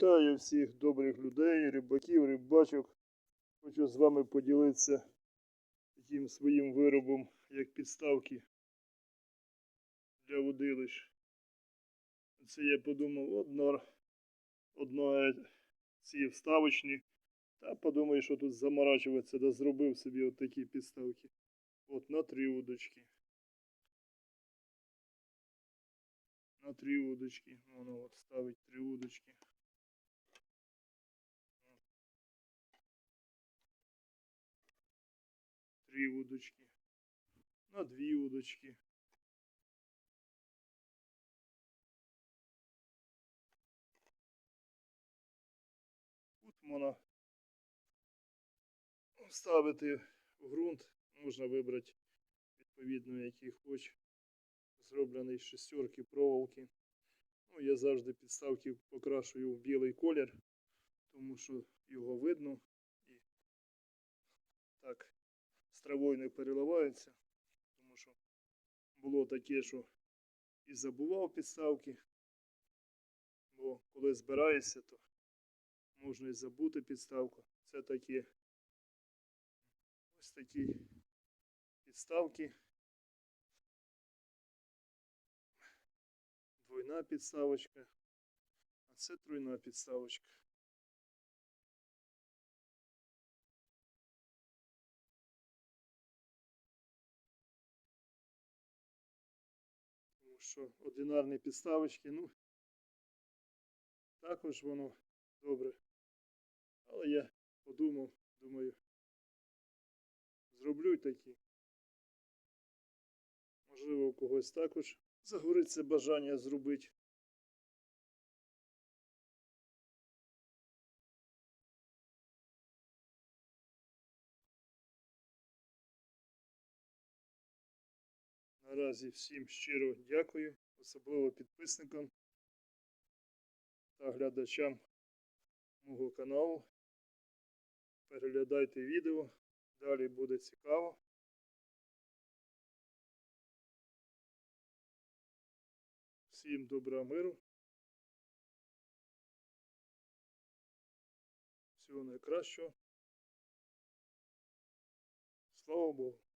Вітаю всіх добрих людей, рибаків, рибачок. Хочу з вами поділитися таким своїм виробом, як підставки для водилищ. Це я подумав, одно, одно ці вставочні. Та подумаю, що тут заморачуватися, да зробив собі от такі підставки. От на три удочки. На три удочки. Воно от ставить три удочки. Три удочки. На дві удочки. Можна ставити в ґрунт. Можна вибрати відповідно, який хоч. Зроблений з шестерки проволоки. Ну, я завжди підставки покрашую в білий колір, тому що його видно і так з травою не переливається. Тому що було таке, що і забував підставки, бо коли збираєшся, то можна і забути підставку. Це такі ось такі підставки. Двойна підставочка, а це тройна підставочка. Що одинарні підставочки, ну, також воно добре. Але я подумав, думаю, зроблю й такі. Можливо, у когось також загориться бажання зробити. Наразі всім щиро дякую, особливо підписникам та глядачам мого каналу. Переглядайте відео, далі буде цікаво. Всім добра миру. Всього найкращого. Слава Богу.